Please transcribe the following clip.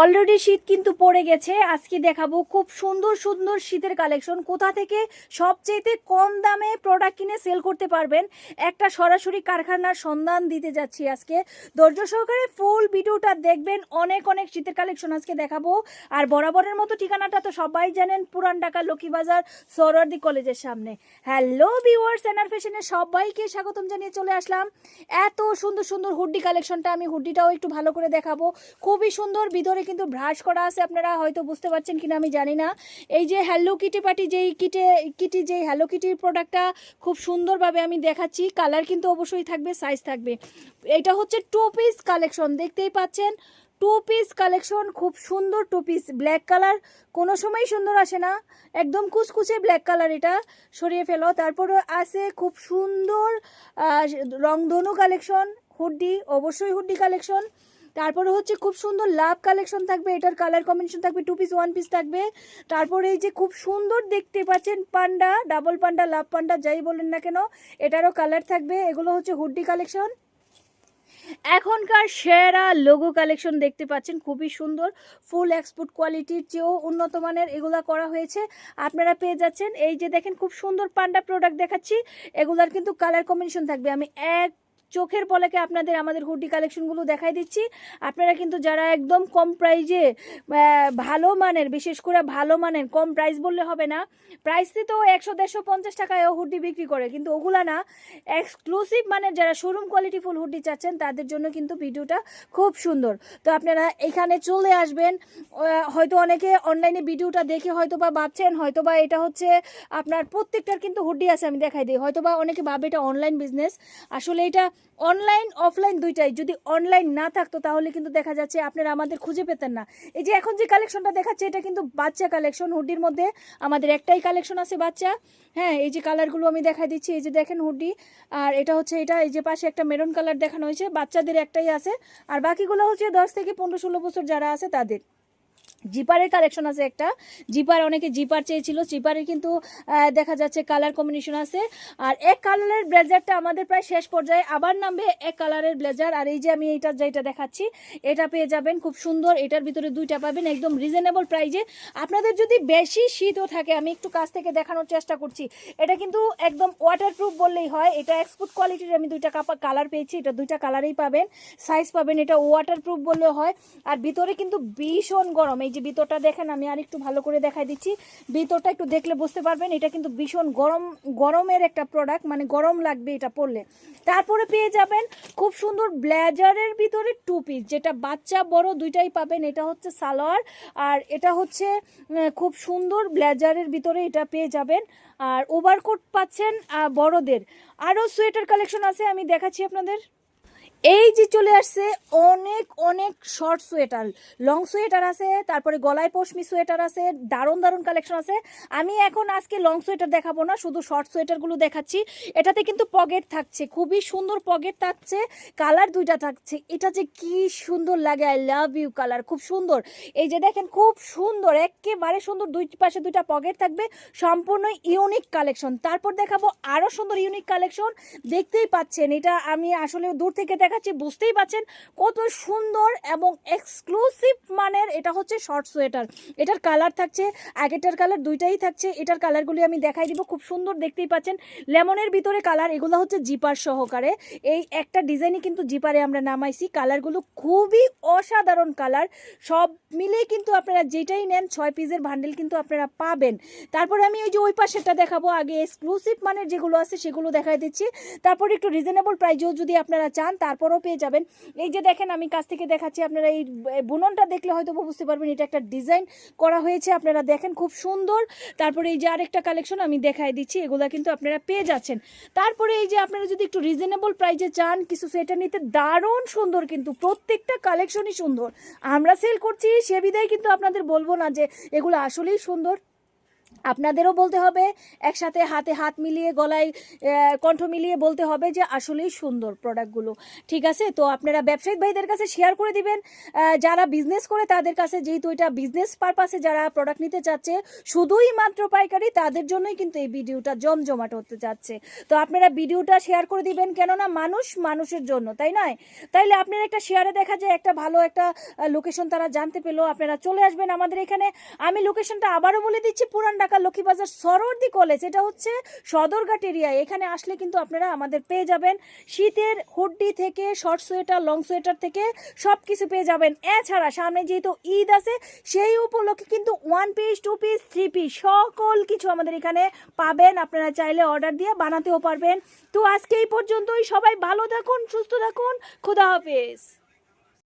Already শীত কিন্তু পড়ে গেছে। আজকে দেখাবো খুব সুন্দর সুন্দর শীতের কালেকশন কোথা থেকে সবচেয়ে কম দামে প্রোডাক্ট কিনে সেল করতে পারবেন? একটা সরাসরি কারখানার সন্ধান দিতে যাচ্ছি আজকে। ধৈর্য সহকারে ফুল ভিডিওটা দেখবেন। অনেক অনেক শীতের কালেকশন আজকে দেখাবো। আর বরাবরের মতো ঠিকানাটা তো সবাই জানেন, পুরান ঢাকা লক্ষ্মীবাজার সৌরদি কলেজের সামনে। হ্যালো ভিউয়ার্স এনার ফ্যাশনে সবাইকে স্বাগতম জানিয়ে চলে আসলাম। এত সুন্দর সুন্দর হুডি কালেকশনটা আমি হুডিটাও একটু ভালো করে দেখাবো। খুবই সুন্দর, ভিতরে কিন্তু ব্রাশ করা আছে, আপনারা হয়তো বুঝতে পারছেন কিনা আমি জানি না। এই যে হ্যালো কিটি পাটি যেই কিটে কিটি যেই হ্যালো কিটির প্রোডাক্টটা খুব সুন্দরভাবে আমি দেখাচ্ছি কালার কিন্তু অবশ্যই থাকবে সাইজ থাকবে। এটা হচ্ছে টু পিস কালেকশন দেখতেই পাচ্ছেন? টু পিস কালেকশন খুব সুন্দর টু পিস ব্ল্যাক কালার কোনো সময় সুন্দর আসে না। একদম কুচকুচে ব্ল্যাক কালার এটা, সরিয়ে ফেলো। তারপরে আছে খুব সুন্দর রংধনু কালেকশন হুডি অবশ্যই হুডি কালেকশন তারপরে হচ্ছে খুব সুন্দর লাভ কালেকশন থাকবে, এটার কালার কম্বিনেশন থাকবে টু পিস ওয়ান পিস থাকবে। তারপরে এই যে খুব সুন্দর দেখতে পাচ্ছেন panda double panda love panda, যাই বলেন না কেন, এটারও কালার থাকবে, এগুলো হচ্ছে হুডি কালেকশন এখনকার সেরা লোগো কালেকশন দেখতে পাচ্ছেন, খুবই সুন্দর ফুল এক্সপোর্ট কোয়ালিটির চেয়েও উন্নত মানের এগুলা করা হয়েছে। আপনারা পেয়ে যাচ্ছেন, এই যে দেখেন খুব সুন্দর পান্ডা প্রোডাক্ট দেখাচ্ছি, এগুলার কিন্তু কালার কম্বিনেশন থাকবে। আমি এক চোখের পলকে আপনাদের আমাদের হুডি কালেকশনগুলো দেখাই দিচ্ছি। আপনারা কিন্তু যারা একদম কম প্রাইজে ভালো মানের, বিশেষ করে ভালো মানের, কম প্রাইস বললে হবে না, প্রাইসে তো একশো, দেড়শো, পঞ্চাশ টাকায়ও হুডি বিক্রি করে। কিন্তু ওগুলা না এক্সক্লুসিভ মানের যারা শোরুম কোয়ালিটি ফুল হুডি চাচ্ছেন, তাদের জন্য কিন্তু ভিডিওটা খুব সুন্দর। তো আপনারা এখানে চলে আসবেন হয়তো অনেকে অনলাইনে ভিডিওটা দেখে হয়তো বা ভাবছেন হয়তো বা এটা হচ্ছে আপনার প্রত্যেকটার কিন্তু হুডি আছে, আমি দেখাই দিই। হয়তো বা অনেকে ভাবে এটা অনলাইন বিজনেস আসলে এটা অনলাইন অফলাইন দুইটাই। যদি অনলাইন না থাকতো, তাহলে কিন্তু দেখা যাচ্ছে আপনারা আমাদের খুঁজে পেতেন না। এই যে এখন যে কালেকশনটা দেখাচ্ছে, এটা কিন্তু বাচ্চা কালেকশন হুডির মধ্যে আমাদের একটাই কালেকশন আছে বাচ্চা। হ্যাঁ এই যে কালারগুলো আমি দেখা দিচ্ছি, এই যে দেখেন হুডি আর এটা হচ্ছে, এটা এই যে পাশে একটা মেরুন কালার দেখানো হয়েছে, বাচ্চাদের একটাই আছে। আর বাকিগুলো হচ্ছে দশ থেকে পনেরো ষোলো বছর যারা আছে, তাদের। জিপারের কালেকশন আছে একটা। জিপার অনেকে জিপার চেয়েছিল জিপারের কিন্তু দেখা যাচ্ছে কালার কম্বিনেশন আছে। আর এক কালারের ব্লেজারটা আমাদের প্রায় শেষ পর্যায়ে আবার নামবে এক কালারের ব্লেজার আর এই যে আমি এইটা যেটা দেখাচ্ছি, এটা পেয়ে যাবেন খুব সুন্দর। এটার ভিতরে দুইটা পাবেন একদম রিজনেবল প্রাইজে আপনাদের যদি বেশি শীতও থাকে, আমি একটু কাছ থেকে দেখানোর চেষ্টা করছি। এটা কিন্তু একদম ওয়াটারপ্রুফ বললেই হয়। এটা এক্সপোর্ট কোয়ালিটির আমি দুইটা কালার পেয়েছি। এটা দুইটা কালারেই পাবেন। সাইজ পাবেন এটা ওয়াটারপ্রুফ বললেও হয়। আর ভিতরে কিন্তু ভীষণ গরম। এই যে ভিতরটা দেখেন, আমি আর একটু ভালো করে দেখাই দিচ্ছি। ভিতরটা একটু দেখলে বুঝতে পারবেন, এটা কিন্তু ভীষণ গরম, গরমের একটা প্রোডাক্ট মানে গরম লাগবে এটা পরলে। তারপরে পেয়ে যাবেন খুব সুন্দর ব্লেজারের ভিতরে টু পিস যেটা বাচ্চা, বড় দুইটাই পাবেন। এটা হচ্ছে সালোয়ার আর এটা হচ্ছে খুব সুন্দর ব্লেজারের ভিতরে এটা পেয়ে যাবেন। আর ওভারকোট পাচ্ছেন বড়দের। আরও সোয়েটার কালেকশন আছে, আমি দেখাচ্ছি আপনাদের। এই যে চলে আসছে অনেক অনেক শর্ট সোয়েটার লং সোয়েটার আছে, তারপরে গলায় পশমি সোয়েটার আছে, দারুণ দারুণ কালেকশন আছে। আমি এখন আজকে লং সোয়েটার দেখাবো না, শুধু শর্ট সোয়েটারগুলো দেখাচ্ছি। এটাতে কিন্তু পকেট থাকছে, খুবই সুন্দর পকেট থাকছে কালার দুইটা থাকছে। এটা যে কি সুন্দর লাগে আই লাভ ইউ কালার খুব সুন্দর। এই যে দেখেন, খুব সুন্দর, একেবারে সুন্দর, দুই পাশে দুইটা পকেট থাকবে, সম্পূর্ণ ইউনিক কালেকশন তারপর দেখাবো আরও সুন্দর ইউনিক কালেকশন দেখতেই পাচ্ছেন, এটা আমি আসলে দূর থেকে দেখাচ্ছি, বুঝতেই পাচ্ছেন কত সুন্দর এবং এক্সক্লুসিভ মানের এটা হচ্ছে শর্ট সোয়েটার এটার কালার থাকছে আগেটার কালার দুইটাই থাকছে, এটার কালারগুলি আমি দেখাই দিব, খুব সুন্দর দেখতেই পাচ্ছেন। লেমনের ভিতরে কালার এগুলো হচ্ছে জিপার সহকারে। এই একটা ডিজাইনই কিন্তু জিপারে আমরা নামাইছি কালারগুলো খুবই অসাধারণ কালার সব মিলে কিন্তু আপনারা যেটাই নেন, ছয় পিসের ভান্ডেল কিন্তু আপনারা পাবেন। তারপরে আমি ওই যে ওই পাশেরটা দেখাবো, আগে এক্সক্লুসিভ মানের যেগুলো আছে সেগুলো দেখাই দিচ্ছি। তারপর একটু রিজনেবল প্রাইজেও যদি আপনারা চান তারপরও পেয়ে যাবেন। এই যে দেখেন, আমি কাছ থেকে দেখাচ্ছি, আপনারা এই বুননটা দেখলে হয়তো বুঝতে পারবেন, এটা একটা ডিজাইন করা হয়েছে। আপনারা দেখেন, খুব সুন্দর। তারপরে এই যে আরেকটা কালেকশন আমি দেখাই দিচ্ছি, এগুলা কিন্তু আপনারা পেয়ে যাচ্ছেন। তারপরে এই যে আপনারা যদি একটু রিজনেবল প্রাইজে চান, কিছু সেটা নিতে, দারুণ সুন্দর কিন্তু, প্রত্যেকটা কালেকশনই সুন্দর। আমরা সেল করছি, সে বিদায় কিন্তু আপনাদের বলব না যে এগুলো আসলেই সুন্দর। আপনাদেরও বলতে হবে, একসাথে হাতে হাত মিলিয়ে, গলায় কণ্ঠ মিলিয়ে বলতে হবে যে আসলেই সুন্দর প্রোডাক্টগুলো ঠিক আছে? তো আপনারা ব্যবসায়িক ভাইদের কাছে শেয়ার করে দিবেন। যারা বিজনেস করে তাদের কাছে যেহেতু এটা বিজনেস পারপাসে যারা প্রোডাক্ট নিতে চাচ্ছে, শুধুই মাত্র পাইকারি, তাদের জন্যই কিন্তু এই ভিডিওটা জমজমাট হতে যাচ্ছে। তো আপনারা ভিডিওটা শেয়ার করে দিবেন কেননা মানুষ মানুষের জন্য, তাই নয়? তাইলে আপনার একটা শেয়ারে দেখা যায় একটা ভালো একটা লোকেশন তারা জানতে পেল, আপনারা চলে আসবেন আমাদের এখানে। আমি লোকেশনটা আবারও বলে দিচ্ছি, পুরান ঢাকা লক্ষ্মীবাজার সরোয়ার্দি কলেজ, এটা হচ্ছে সদরঘাট এরিয়া এখানে আসলে কিন্তু আপনারা আমাদের পেয়ে যাবেন শীতের হুড্ডি থেকে, শর্ট সোয়েটার, লং সোয়েটার থেকে সব কিছু পেয়ে যাবেন। এছাড়া সামনে যেহেতু ঈদ আছে, সেই উপলক্ষে কিন্তু one piece two piece three piece সকল কিছু আমাদের এখানে পাবেন। আপনারা চাইলে অর্ডার দিয়ে বানাতেও পারবেন। তো আজকে এই পর্যন্তই। সবাই ভালো থাকুন, সুস্থ থাকুন। খুদা হাফেজ।